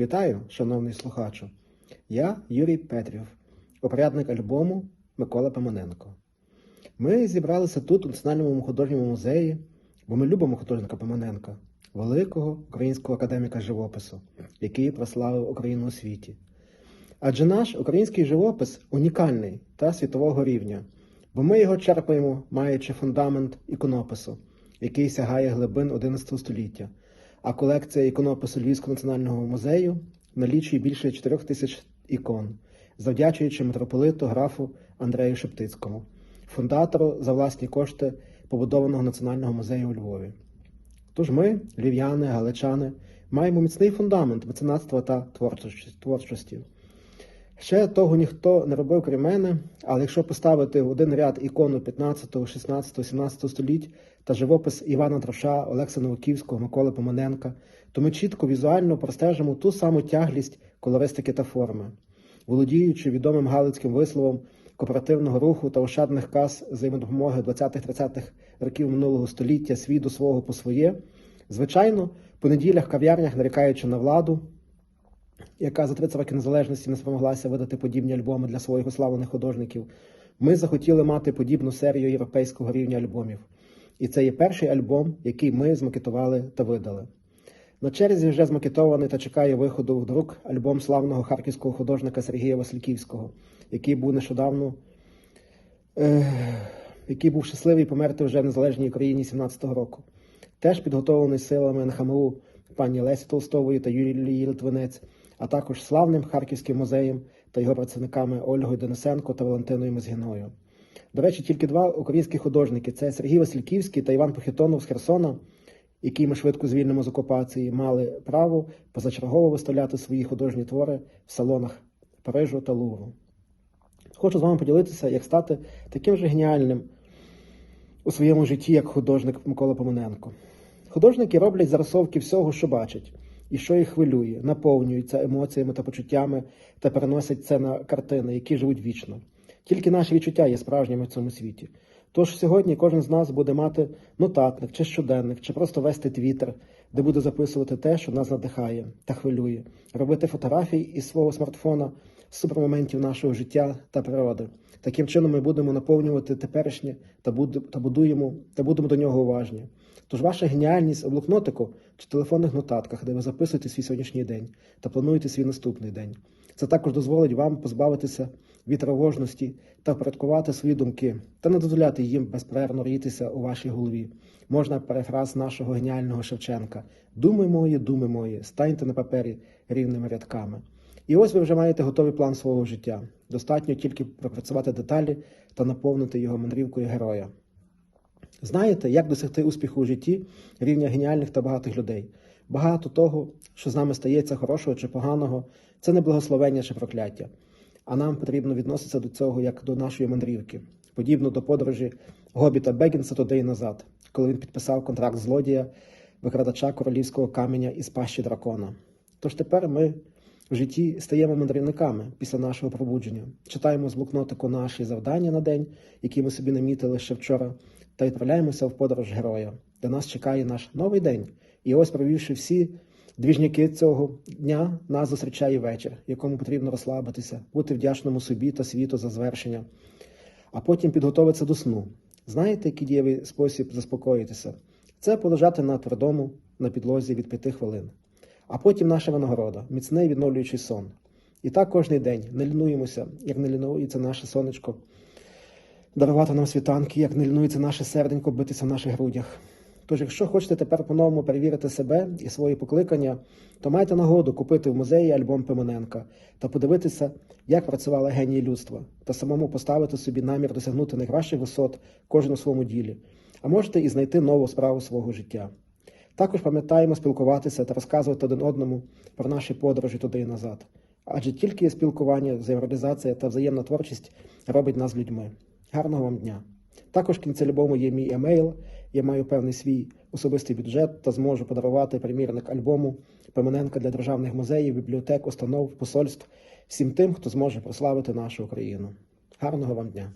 Вітаю, шановний слухачу. Я Юрій Петрів, опорядник альбому Микола Пимоненко. Ми зібралися тут, у Національному художньому музеї, бо ми любимо художника Пимоненка, великого українського академіка живопису, який прославив Україну у світі. Адже наш український живопис унікальний та світового рівня, бо ми його черпаємо, маючи фундамент іконопису, який сягає глибин XI століття, а колекція іконопису Львівського національного музею налічує більше 4 тисяч ікон, завдячуючи митрополиту графу Андрею Шептицькому, фундатору за власні кошти побудованого національного музею у Львові. Тож ми, львів'яни, галичани, маємо міцний фундамент меценатства та творчості-. Ще того ніхто не робив крім мене, але якщо поставити в один ряд ікону 15, 16, 17 століть та живопис Івана Троша, Олекса Новоківського, Миколи Поманенка, то ми чітко візуально простежимо ту саму тяглість колористики та форми, володіючи відомим галицьким висловом кооперативного руху та ощадних кас взаємодопомоги 20-30-х років минулого століття свій до свого по своє. Звичайно, по неділях, кав'ярнях, нарікаючи на владу, яка за 30 років незалежності не спромоглася видати подібні альбоми для своїх уславлених художників, ми захотіли мати подібну серію європейського рівня альбомів. І це є перший альбом, який ми змакетували та видали. На черзі вже змакетований та чекає виходу в друк альбом славного харківського художника Сергія Васильківського, який був нещодавно, е, який був щасливий померти вже в незалежній Україні 17-го року. Теж підготовлений силами НХМУ пані Лесі Толстової та Юлії Литвинець, а також славним Харківським музеєм та його працівниками Ольгою Денисенко та Валентиною Мозгіною. До речі, тільки два українські художники це Сергій Васильківський та Іван Похитонов з Херсона, які ми швидко звільнимо з окупації, мали право позачергово виставляти свої художні твори в салонах Парижу та Лувру. Хочу з вами поділитися, як стати таким же геніальним у своєму житті, як художник Микола Поминенко. Художники роблять зарисовки всього, що бачать, і що їх хвилює, наповнюються емоціями та почуттями та переносять це на картини, які живуть вічно. Тільки наші відчуття є справжніми в цьому світі. Тож сьогодні кожен з нас буде мати нотатник чи щоденник, чи просто вести твіттер, де буде записувати те, що нас надихає та хвилює, робити фотографії із свого смартфона супермоментів нашого життя та природи. Таким чином ми будемо наповнювати теперішнє та та будуємо та будемо до нього уважні. Тож ваша геніальність у блокнотику чи телефонних нотатках, де ви записуєте свій сьогоднішній день та плануєте свій наступний день. Це також дозволить вам позбавитися від тривожності та впорядкувати свої думки та не дозволяти їм безперервно рітися у вашій голові. Можна перефраз нашого геніального Шевченка: Думи мої, думи мої, станьте на папері рівними рядками. І ось ви вже маєте готовий план свого життя. Достатньо тільки пропрацювати деталі та наповнити його мандрівкою героя. Знаєте, як досягти успіху у житті рівня геніальних та багатих людей? Багато того, що з нами стається хорошого чи поганого, це не благословення чи прокляття. А нам потрібно відноситися до цього як до нашої мандрівки, подібно до подорожі Гобіта Бегінса туди і назад, коли він підписав контракт злодія, викрадача королівського каменя із пащі дракона. Тож тепер ми в житті стаємо мандрівниками після нашого пробудження, читаємо з блокнотику наші завдання на день, які ми собі намітили ще вчора, та відправляємося в подорож героя, де нас чекає наш новий день. І ось, провівши всі двіжняки цього дня, нас зустрічає вечір, якому потрібно розслабитися, бути вдячному собі та світу за звершення, а потім підготуватися до сну. Знаєте, який дієвий спосіб заспокоїтися? Це полежати на твердому на підлозі від п'яти хвилин. А потім наша винагорода, міцний відновлюючий сон. І так кожний день не лінуємося, як не лінується наше сонечко, дарувати нам світанки, як не лінується наше серденько битися в наших грудях. Тож, якщо хочете тепер по-новому перевірити себе і свої покликання, то майте нагоду купити в музеї альбом Пимоненка та подивитися, як працювали генії людства, та самому поставити собі намір досягнути найкращих висот кожен у своєму ділі, а можете і знайти нову справу свого життя. Також пам'ятаємо спілкуватися та розказувати один одному про наші подорожі туди і назад. Адже тільки спілкування, взаємореалізація та взаємна творчість робить нас людьми. Гарного вам дня! Також в кінці любому є мій емейл. Я маю певний свій особистий бюджет та зможу подарувати примірник альбому Пимоненка для державних музеїв, бібліотек, установ, посольств всім тим, хто зможе прославити нашу Україну. Гарного вам дня!